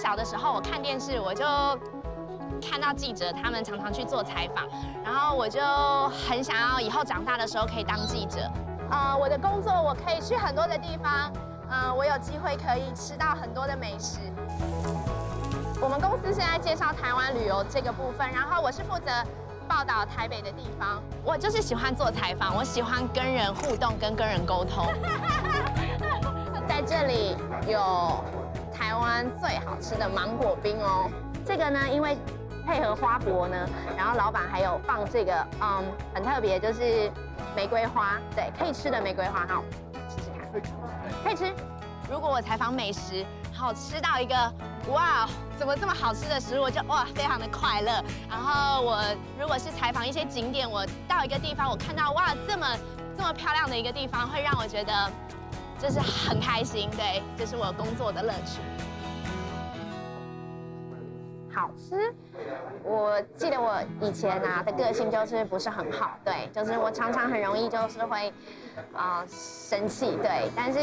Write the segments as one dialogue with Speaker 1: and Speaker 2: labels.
Speaker 1: 小的时候，我看电视，我就看到记者他们常常去做采访，然后我就很想要以后长大的时候可以当记者。呃，我的工作我可以去很多的地方，呃，我有机会可以吃到很多的美食。我们公司现在介绍台湾旅游这个部分，然后我是负责报道台北的地方。我就是喜欢做采访，我喜欢跟人互动，跟跟人沟通。在这里有台湾最好吃的芒果冰哦。这个呢，因为配合花博呢，然后老板还有放这个，嗯，很特别，就是玫瑰花，对，可以吃的玫瑰花，好，试试看，可以吃。如果我采访美食，好吃到一个，哇，怎么这么好吃的食物，我就哇，非常的快乐。然后我如果是采访一些景点，我到一个地方，我看到哇，这么这么漂亮的一个地方，会让我觉得就是很开心，对，这是我工作的乐趣。好吃，我记得我以前啊的个性就是不是很好，对，就是我常常很容易就是会啊、生气，对，但是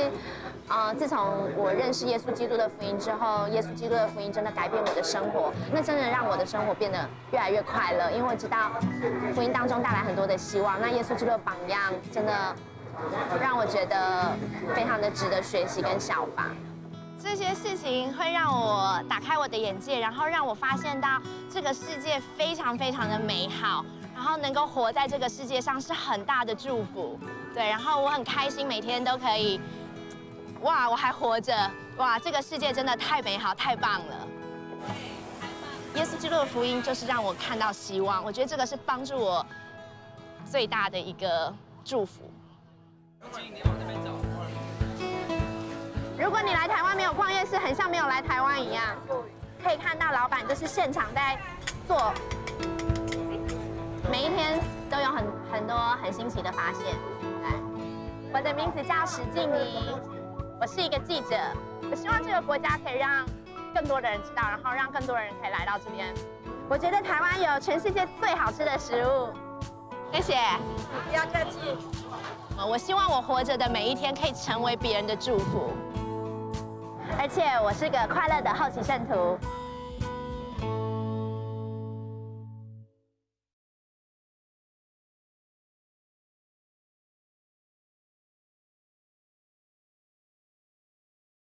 Speaker 1: 啊、自从我认识耶稣基督的福音之后，耶稣基督的福音真的改变我的生活，那真的让我的生活变得越来越快乐，因为我知道福音当中带来很多的希望，那耶稣基督的榜样真的让我觉得非常的值得学习跟效法。这些事情会让我打开我的眼界，然后让我发现到这个世界非常非常的美好，然后能够活在这个世界上是很大的祝福。对，然后我很开心，每天都可以，哇，我还活着，哇，这个世界真的太美好，太棒了。耶稣基督的福音就是让我看到希望，我觉得这个是帮助我最大的一个祝福。如果你来台湾没有逛夜市，很像没有来台湾一样。可以看到老板就是现场在做，每一天都有很很多很新奇的发现。来，我的名字叫史静怡，我是一个记者。我希望这个国家可以让更多的人知道，然后让更多人可以来到这边。我觉得台湾有全世界最好吃的食物。谢谢，不要客气。我希望我活着的每一天可以成为别人的祝福。而且我是个快乐的好奇圣徒。